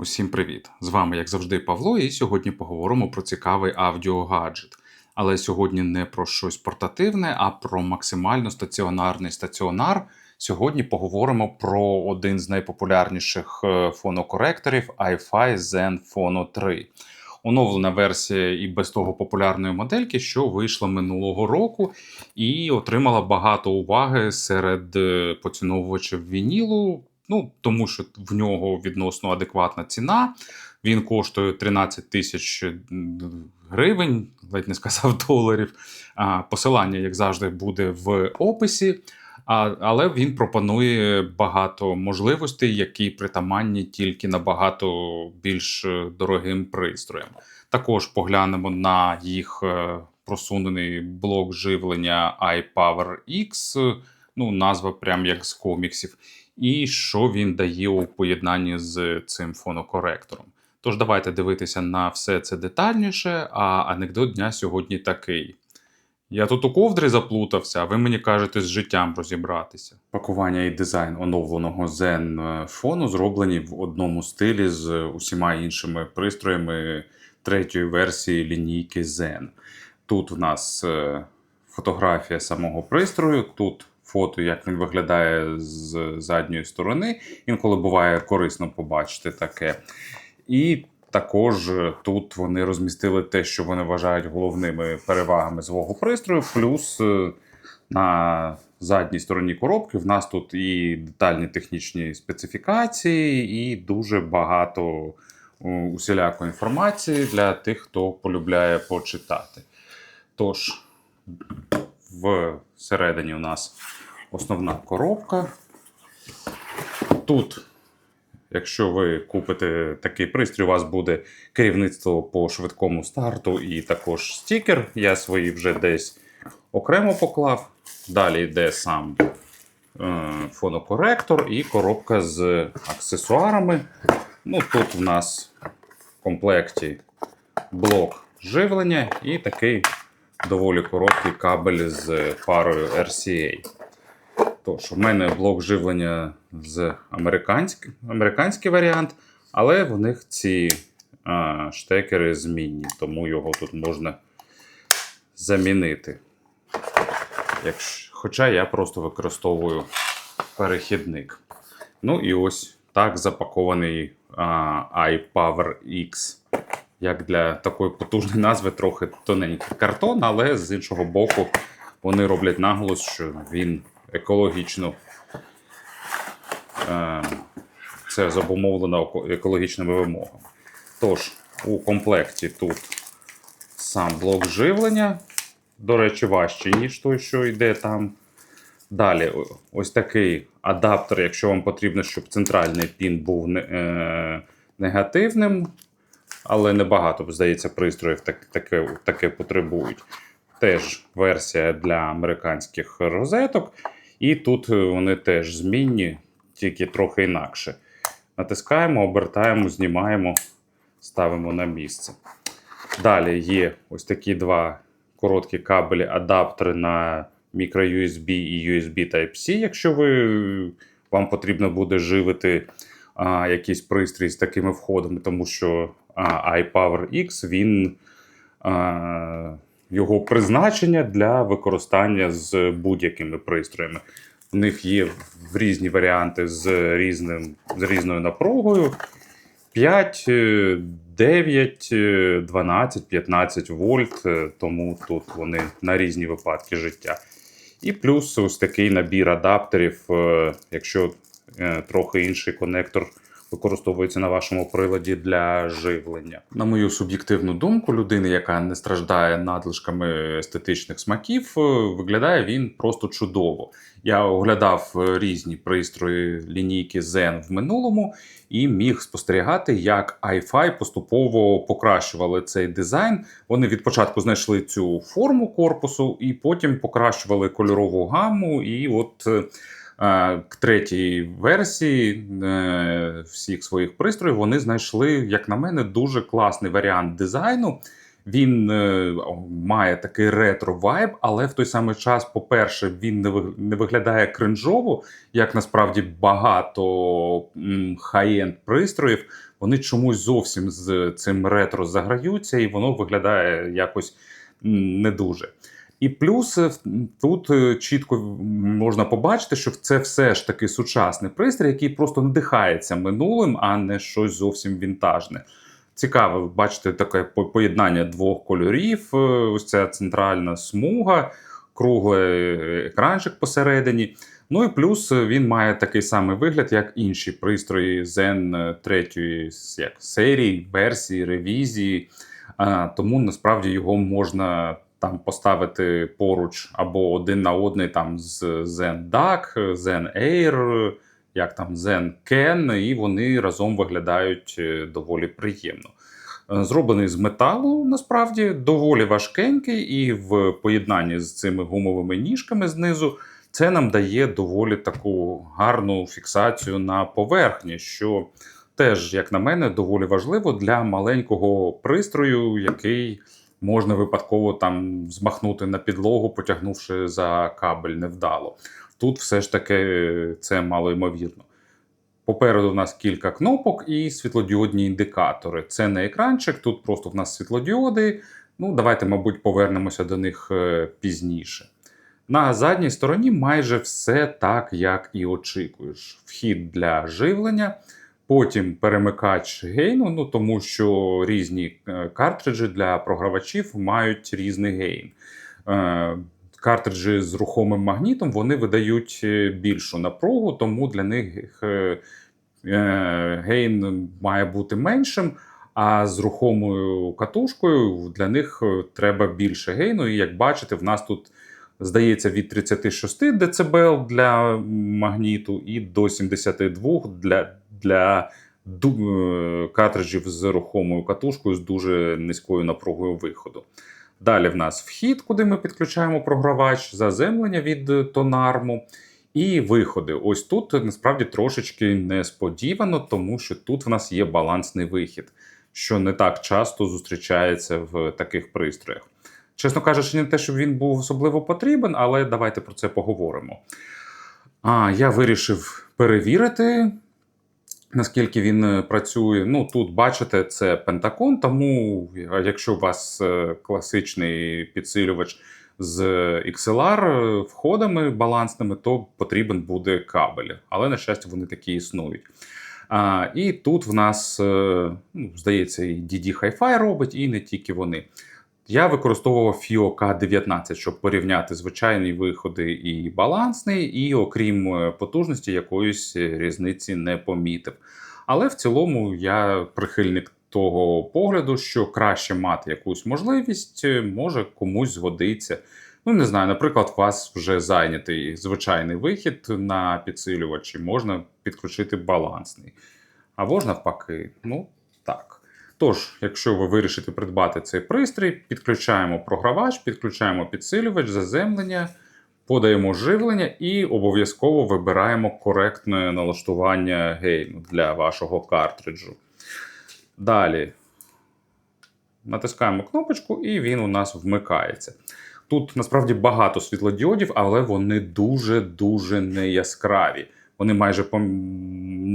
Усім привіт! З вами, як завжди, Павло, і сьогодні поговоримо про цікавий аудіогаджет. Але сьогодні не про щось портативне, а про максимально стаціонарний стаціонар. Сьогодні поговоримо про один з найпопулярніших е, фонокоректорів iFi Zen Phono 3. Оновлена версія і без того популярної модельки, що вийшла минулого року, і отримала багато уваги серед е, поціновувачів вінілу. Ну, тому що в нього відносно адекватна ціна. Він коштує 13 тисяч гривень, ледь не сказав доларів. Посилання, як завжди, буде в описі. Але він пропонує багато можливостей, які притаманні тільки набагато більш дорогим пристроям. Також поглянемо на їх е, просунений блок живлення iPower X, ну, назва прям як з коміксів і що він дає у поєднанні з цим фонокоректором. Тож давайте дивитися на все це детальніше, а анекдот дня сьогодні такий. Я тут у ковдри заплутався, а ви мені кажете з життям розібратися. Пакування і дизайн оновленого Zen фону зроблені в одному стилі з усіма іншими пристроями третьої версії лінійки Zen. Тут в нас е, фотографія самого пристрою, тут фото, як він виглядає з задньої сторони. Інколи буває корисно побачити таке. І також тут вони розмістили те, що вони вважають головними перевагами свого пристрою. Плюс е, на задній стороні коробки в нас тут і детальні технічні специфікації, і дуже багато усілякої інформації для тих, хто полюбляє почитати. Тож, всередині у нас основна коробка. Тут, якщо ви купите такий пристрій, у вас буде керівництво по швидкому старту і також стікер. Я свої вже десь окремо поклав. Далі йде сам е, фонокоректор і коробка з аксесуарами. Ну, Тут в нас в комплекті блок живлення і такий доволі короткий кабель з парою RCA. Тож, у мене блок живлення з американський, американський варіант, але в них ці а, штекери змінні, тому його тут можна замінити. Якщо, Хоча я просто використовую перехідник. Ну і ось так запакований а, iPower X. Як для такої потужної назви, трохи тоненький картон, але з іншого боку, вони роблять наголос, що він екологічно. Е, це зобумовлено екологічними вимогами. Тож, у комплекті тут сам блок живлення, до речі, важчий, ніж той, що йде там. Далі, ось такий адаптер, якщо вам потрібно, щоб центральний пін був е, негативним, але небагато, здається, пристроїв так, таке, таке потребують. Теж версія для американських розеток. І тут е, вони теж змінні, тільки трохи інакше. Натискаємо, обертаємо, знімаємо, ставимо на місце. Далі є ось такі два короткі кабелі, адаптери на microUSB і USB Type-C, якщо ви, вам потрібно буде живити а, якийсь пристрій з такими входами, тому що iPower X він. Його призначення для використання з будь-якими пристроями. В них є різні варіанти з різним, з різною напругою. 5, 9, 12, 15 вольт, тому тут вони на різні випадки життя. І плюс ось такий набір адаптерів, е, якщо е, трохи інший конектор використовується на вашому приладі для живлення. На мою суб'єктивну думку, людини, яка не страждає надлишками естетичних смаків, е, виглядає він просто чудово. Я оглядав е, різні пристрої лінійки Zen в минулому і міг спостерігати, як iFi поступово покращували цей дизайн. Вони від початку знайшли цю форму корпусу, і потім покращували кольорову гаму. І от е, к третій версії е, всіх своїх пристроїв вони знайшли, як на мене, дуже класний варіант дизайну. Він е, має такий ретро-вайб, але в той самий час, по-перше, він не, ви- не виглядає кринжово, як насправді багато хай-енд пристроїв. Вони чомусь зовсім з цим ретро заграються, і воно виглядає якось не дуже. І плюс е, тут е, чітко можна побачити, що це все ж таки сучасний пристрій, який просто надихається минулим, а не щось зовсім вінтажне. Цікаво, ви бачите таке поєднання двох кольорів. е, Ось ця центральна смуга, круглий екранчик посередині. Ну і плюс він має такий самий вигляд, як інші пристрої Zen 3 як серії, версії, ревізії. Тому насправді його можна там поставити поруч або один на один там з Zen DAC, Zen Air, як там Zen Ken, і вони разом виглядають е, доволі приємно. Е, Зроблений з металу, насправді доволі важкенький, і в поєднанні з цими гумовими ніжками знизу це нам дає доволі таку гарну фіксацію на поверхні, що теж, як на мене, доволі важливо для маленького пристрою, який можна випадково там змахнути на підлогу, потягнувши за кабель невдало. Тут все ж таки це мало ймовірно. Попереду в нас кілька кнопок і світлодіодні індикатори. Це не екранчик, тут просто в нас світлодіоди. Ну, давайте, мабуть, повернемося до них е, пізніше. На задній стороні майже все так, як і очікуєш. Вхід для живлення, потім перемикач гейну, ну тому що різні е, картриджі для програвачів мають різний гейн. Е, Картриджі з рухомим магнітом вони видають е, більшу напругу, тому для них гейн має бути меншим. А з рухомою катушкою для них треба більше гейну. І як бачите, в нас тут здається від 36 дБ для магніту і до 72 для, для е, картриджів з рухомою катушкою з дуже низькою напругою виходу. Далі в нас вхід, куди ми підключаємо програвач, заземлення від е, тонарму. І виходи. Ось тут е, насправді трошечки несподівано, тому що тут в нас є балансний вихід, що не так часто зустрічається в таких пристроях. Чесно кажучи, не те, щоб він був особливо потрібен, але давайте про це поговоримо. А, я вирішив перевірити, наскільки він е, працює. Ну, тут бачите, це Пентакон, тому е, якщо у вас е, класичний підсилювач з XLR входами балансними, то потрібен буде кабель. Але, на щастя, вони такі існують. А, і тут в нас, ну, здається, і DD Hi-Fi робить, і не тільки вони. Я використовував FIO K19, щоб порівняти звичайні виходи і балансний, і окрім е, потужності, якоїсь е, різниці не помітив. Але в цілому я прихильник того погляду, що краще мати якусь можливість, е, може комусь згодиться. Ну, не знаю, наприклад, у вас вже зайнятий звичайний вихід на підсилювачі, можна підключити балансний. Або ж навпаки, ну так. Тож, якщо ви вирішите придбати цей пристрій, підключаємо програвач, підключаємо підсилювач, заземлення, подаємо живлення і обов'язково вибираємо коректне налаштування гейну для вашого картриджу. Далі натискаємо кнопочку, і він у нас вмикається. Тут насправді багато світлодіодів, але вони дуже-дуже неяскраві. Вони майже пом-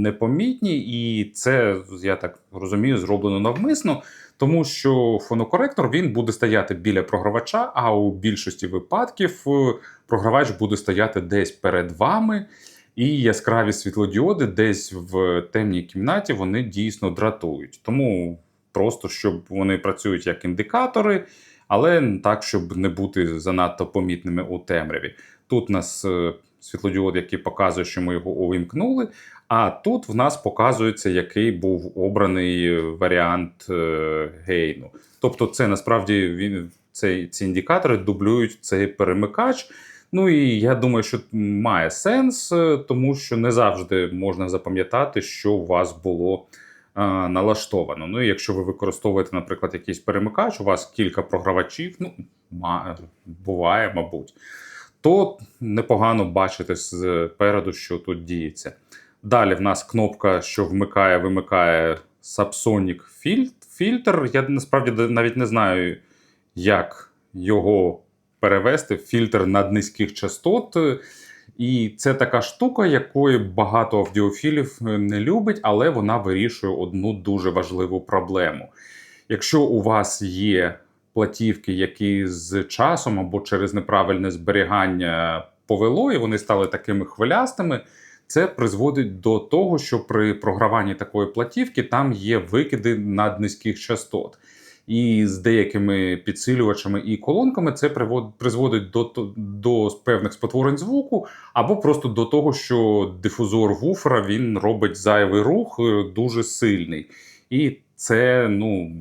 непомітні, і це, я так розумію, зроблено навмисно, тому що фонокоректор він буде стояти біля програвача, а у більшості випадків е, програвач буде стояти десь перед вами. І яскраві світлодіоди десь в темній кімнаті вони дійсно дратують. Тому просто щоб вони працюють як індикатори, але так, щоб не бути занадто помітними у темряві. Тут нас е, світлодіод, який показує, що ми його увімкнули. А тут в нас показується, який був обраний варіант е, гейну. Тобто, це насправді він цей, ці індикатори дублюють цей перемикач. Ну і я думаю, що має сенс, е, тому що не завжди можна запам'ятати, що у вас було е, налаштовано. Ну і якщо ви використовуєте, наприклад, якийсь перемикач, у вас кілька програвачів, ну буває, мабуть, то непогано бачити спереду, що тут діється. Далі в нас кнопка, що вмикає, вимикає Subsonic фільтр. Я насправді навіть не знаю, як його перевести. Фільтр наднизьких частот. І це така штука, якої багато аудіофілів не любить, але вона вирішує одну дуже важливу проблему. Якщо у вас є платівки, які з часом або через неправильне зберігання повело, і вони стали такими хвилястими, це призводить до того, що при програванні такої платівки там є викиди наднизьких частот. І з деякими підсилювачами і колонками це призводить до, до певних спотворень звуку, або просто до того, що дифузор вуфера він робить зайвий рух е, дуже сильний. І це ну,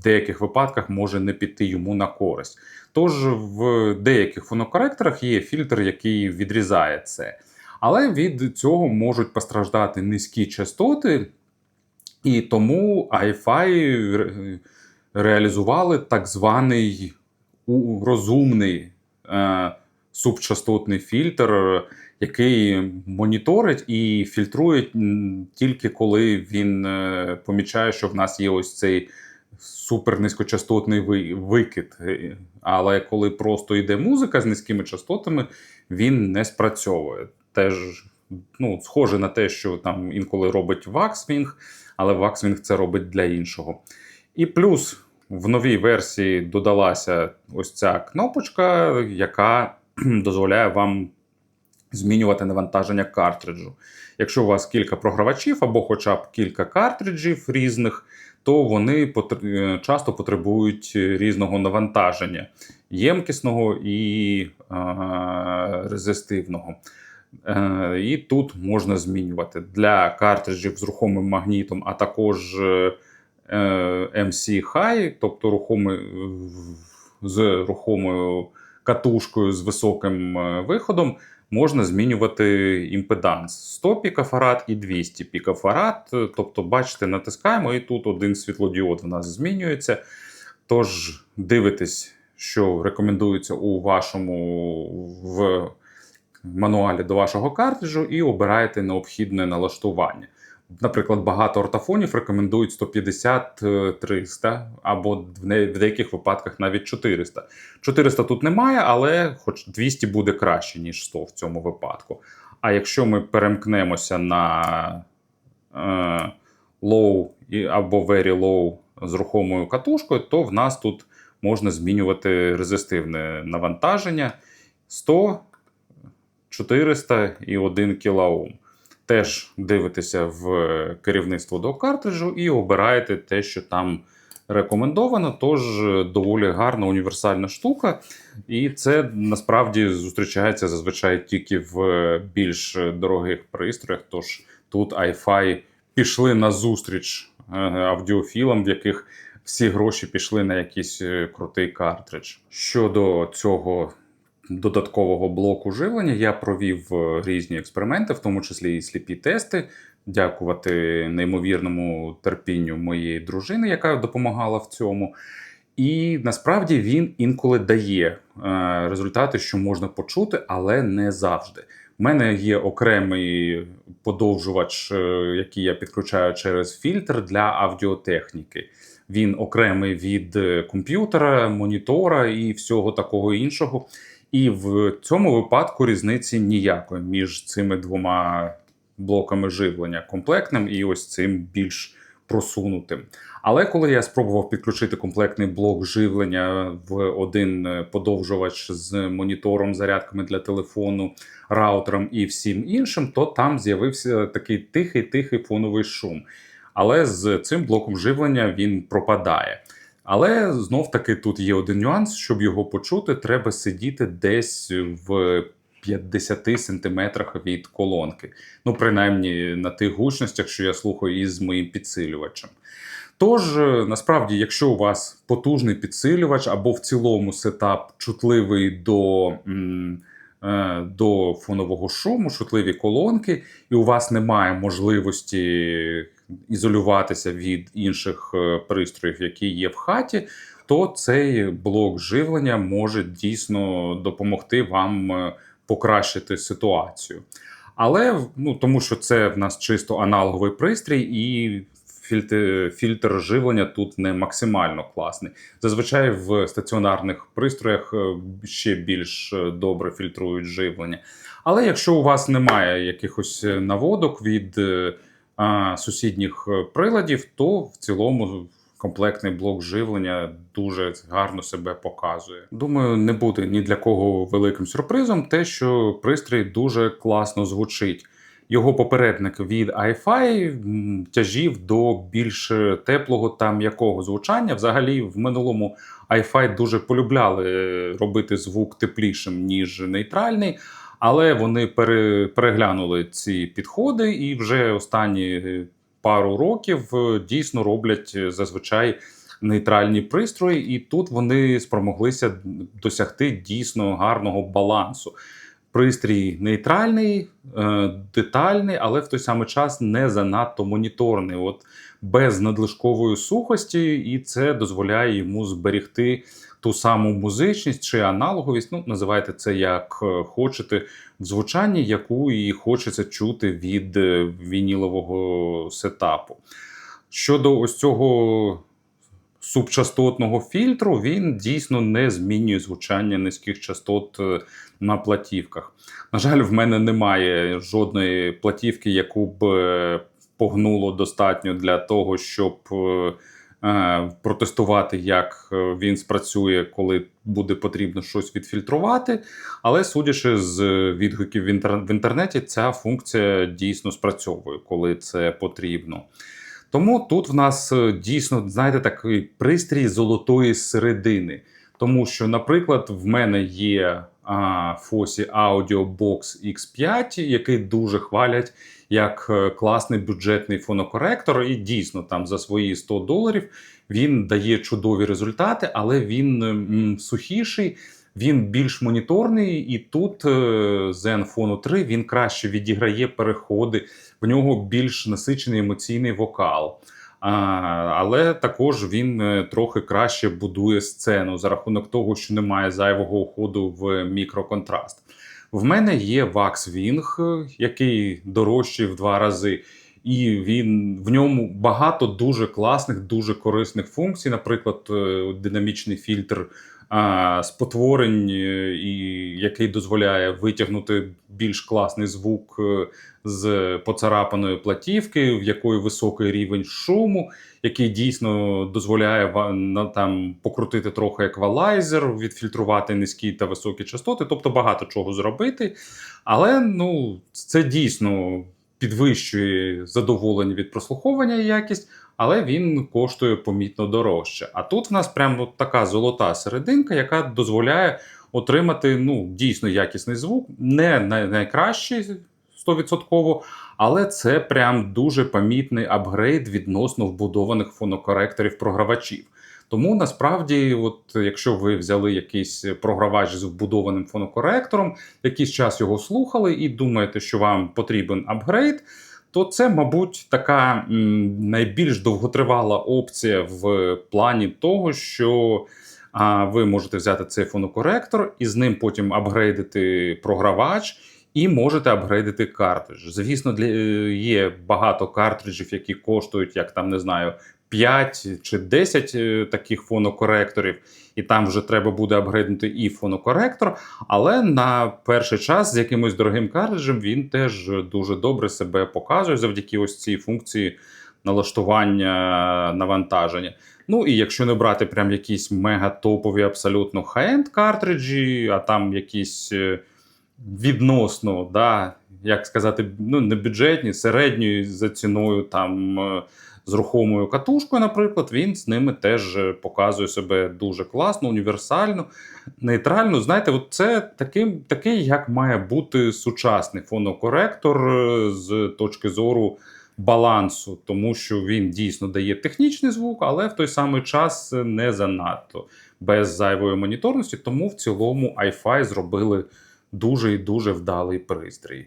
деяких випадках може не піти йому на користь. Тож в деяких фонокоректорах є фільтр, який відрізає це. Але від цього можуть постраждати низькі частоти, і тому iFi реалізували так званий розумний е, субчастотний фільтр, який моніторить і фільтрує тільки коли він е, помічає, що в нас є ось цей супернизькочастотний ви- викид. Е, Але коли просто йде музика з низькими частотами, він не спрацьовує. Теж ну, схоже на те, що там інколи робить Waxwing, але Waxwing це робить для іншого. І плюс в новій версії додалася ось ця кнопочка, яка дозволяє вам змінювати навантаження картриджу. Якщо у вас кілька програвачів або хоча б кілька картриджів різних, то вони е, часто потребують різного навантаження ємкісного і е, резистивного. Е, І тут можна змінювати для картриджів з рухомим магнітом, а також е, е, MC High, тобто рухомий, з рухомою катушкою з високим е, виходом, можна змінювати імпеданс 100 пікофарад і 200 пікофарад. Тобто, бачите, натискаємо, і тут один світлодіод в нас змінюється. Тож дивитесь, що рекомендується у вашому в мануалі до вашого картриджу, і обираєте необхідне налаштування. Наприклад, багато ортофонів рекомендують 150-300, або в деяких випадках навіть 400. 400 тут немає, але хоч 200 буде краще, ніж 100 в цьому випадку. А якщо ми перемкнемося на е, low або very low з рухомою катушкою, то в нас тут можна змінювати резистивне навантаження 100, 400 і 1 кОм. Теж дивитеся в керівництво до картриджу і обираєте те, що там рекомендовано. Тож е, доволі гарна універсальна штука. І це насправді зустрічається зазвичай тільки в більш дорогих пристроях. Тож тут iFi пішли на зустріч е, аудіофілам, в яких всі гроші пішли на якийсь е, крутий картридж. Щодо цього додаткового блоку живлення, я провів е, різні експерименти, в тому числі і сліпі тести. Дякувати неймовірному терпінню моєї дружини, яка допомагала в цьому. І насправді він інколи дає е, результати, що можна почути, але не завжди. У мене є окремий подовжувач, е, який я підключаю через фільтр для аудіотехніки. Він окремий від комп'ютера, монітора і всього такого іншого. І в цьому випадку різниці ніякої між цими двома блоками живлення комплектним і ось цим більш просунутим. Але коли я спробував підключити комплектний блок живлення в один е, подовжувач з монітором, зарядками для телефону, раутером і всім іншим, то там з'явився такий тихий-тихий фоновий шум. Але з цим блоком живлення він пропадає. Але знов таки тут є один нюанс, щоб його почути, треба сидіти десь в 50 сантиметрах від колонки. Ну, принаймні на тих гучностях, що я слухаю із моїм підсилювачем. Тож, е, насправді, якщо у вас потужний підсилювач або в цілому сетап чутливий до, е, до фонового шуму, чутливі колонки, і у вас немає можливості ізолюватися від інших е, пристроїв, які є в хаті, то цей блок живлення може дійсно допомогти вам е, покращити ситуацію. Але ну, тому що це в нас чисто аналоговий пристрій, і фільтр, фільтр живлення тут не максимально класний. Зазвичай в стаціонарних пристроях е, ще більш добре фільтрують живлення. Але якщо у вас немає якихось наводок від сусідніх е, приладів, то в цілому комплектний блок живлення дуже гарно себе показує. Думаю, не буде ні для кого великим сюрпризом те, що пристрій дуже класно звучить. Його попередник від iFi тяжів до більш теплого та м'якого звучання. Взагалі, в минулому iFi дуже полюбляли робити звук теплішим, ніж нейтральний. Але вони пере, переглянули ці підходи, і вже останні е, пару років е, дійсно роблять е, зазвичай нейтральні пристрої, і тут вони спромоглися досягти дійсно гарного балансу. Пристрій нейтральний, детальний, але в той самий час не занадто моніторний, от без надлишкової сухості, і це дозволяє йому зберегти ту саму музичність чи аналоговість. Ну, називайте це як е, хочете в звучанні, яку і хочеться чути від е, вінілового сетапу. Щодо ось цього субчастотного фільтру, він дійсно не змінює звучання низьких частот е, на платівках. На жаль, в мене немає жодної платівки, яку б погнуло достатньо для того, щоб протестувати, як е, він спрацює, коли буде потрібно щось відфільтрувати. Але судячи з відгуків в, інтернеті, ця функція дійсно спрацьовує, коли це потрібно. Тому тут в нас е, дійсно, знаєте, такий пристрій золотої середини. Тому що, наприклад, в мене є Fosi Audio Box X5, який дуже хвалять як е, класний бюджетний фонокоректор, і дійсно там за свої 100 доларів він дає чудові результати, але він м, сухіший. Він більш моніторний, і тут е, Zenfone 3 він краще відіграє переходи, в нього більш насичений емоційний вокал. Але також він е, трохи краще будує сцену за рахунок того, що немає зайвого уходу в мікроконтраст. В мене є Wing, е, який дорожчий в два рази. І він в ньому багато дуже класних, дуже корисних функцій. Наприклад, е, динамічний фільтр спотворень, е, і який дозволяє витягнути більш класний звук е, з поцарапаної платівки, в якої високий рівень шуму, який дійсно дозволяє там покрутити трохи еквалайзер, відфільтрувати низькі та високі частоти, тобто багато чого зробити. Але ну це дійсно підвищує задоволення від прослуховування і якість, але він коштує помітно дорожче. А тут в нас прямо така золота серединка, яка дозволяє отримати ну, дійсно якісний звук, не найкращий 100%, але це прям дуже помітний апгрейд відносно вбудованих фонокоректорів програвачів. Тому насправді, от якщо ви взяли якийсь програвач з вбудованим фонокоректором, якийсь час його слухали і думаєте, що вам потрібен апгрейд, то це, мабуть, така найбільш довготривала опція в плані того, що а, ви можете взяти цей фонокоректор і з ним потім апгрейдити програвач. І можете апгрейдити картридж. Звісно, для, е, є багато картриджів, які коштують, як там не знаю, 5 чи 10 е, таких фонокоректорів, і там вже треба буде апгрейднути і фонокоректор. Але на перший час з якимось дорогим картриджем він теж дуже добре себе показує завдяки ось цій функції налаштування навантаження. Ну і якщо не брати прям якісь мега-топові, абсолютно хай-енд картриджі, а там якісь е, відносно, да, як сказати, ну не бюджетні, середньої за ціною там. З рухомою катушкою, наприклад, він з ними теж е, показує себе дуже класно, універсально, нейтрально. Знаєте, от це таким, такий, як має бути сучасний фонокоректор е, з точки зору балансу, тому що він дійсно дає технічний звук, але в той самий час не занадто без зайвої моніторності. Тому в цілому iFi зробили дуже і дуже вдалий пристрій.